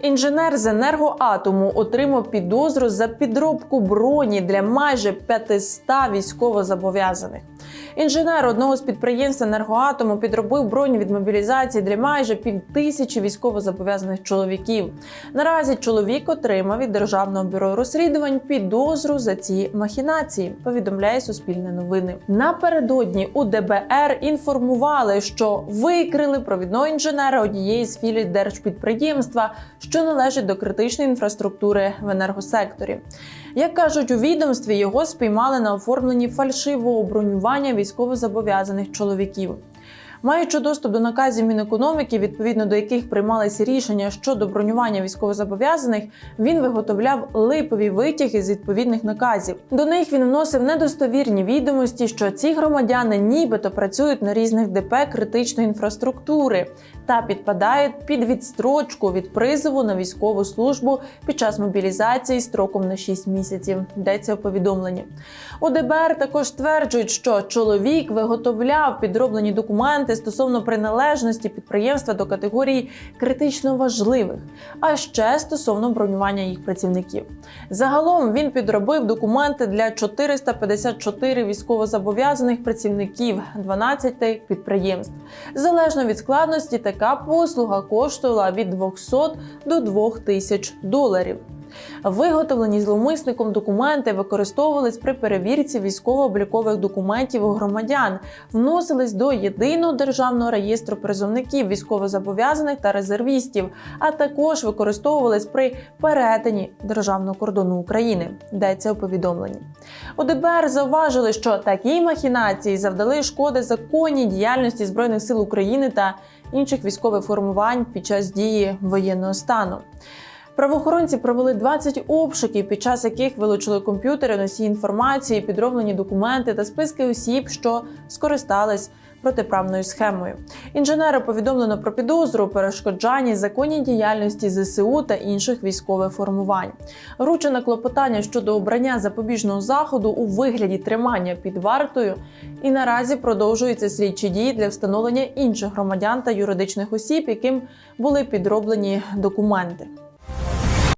Інженер з енергоатому отримав підозру за підробку броні для майже 500 військовозобов'язаних. Інженер одного з підприємств енергоатому підробив броню від мобілізації для майже півтисячі військовозобов'язаних чоловіків. Наразі чоловік отримав від державного бюро розслідувань підозру за ці махінації. Повідомляє Суспільне новини. Напередодні у ДБР інформували, що викрили провідного інженера однієї з філій держпідприємства, що належить до критичної інфраструктури в енергосекторі. Як кажуть у відомстві, його спіймали на оформленні фальшивого бронювання військовозобов'язаних чоловіків. Маючи доступ до наказів Мінекономіки, відповідно до яких приймалися рішення щодо бронювання військовозобов'язаних, він виготовляв липові витяги з відповідних наказів. До них він вносив недостовірні відомості, що ці громадяни нібито працюють на різних ДП критичної інфраструктури та підпадають під відстрочку від призову на військову службу під час мобілізації строком на 6 місяців. Йдеться у повідомленні. У ДБР також стверджують, що чоловік виготовляв підроблені документи стосовно приналежності підприємства до категорії критично важливих, а ще стосовно бронювання їх працівників. Загалом він підробив документи для 454 військовозобов'язаних працівників 12 підприємств. Залежно від складності, така послуга коштувала від 200 до 2000 доларів. Виготовлені зловмисником документи використовувались при перевірці військово-облікових документів у громадян, вносились до єдиного державного реєстру призовників військовозобов'язаних та резервістів, а також використовувались при перетині державного кордону України. Йдеться у повідомленні. У ДБР зауважили, що такі махінації завдали шкоди законній діяльності збройних сил України та інших військових формувань під час дії воєнного стану. Правоохоронці провели 20 обшуків, під час яких вилучили комп'ютери, носії інформації, підроблені документи та списки осіб, що скористались протиправною схемою. Інженера повідомлено про підозру у перешкоджанні законній діяльності ЗСУ та інших військових формувань. Вручено клопотання щодо обрання запобіжного заходу у вигляді тримання під вартою, і наразі продовжуються слідчі дії для встановлення інших громадян та юридичних осіб, яким були підроблені документи.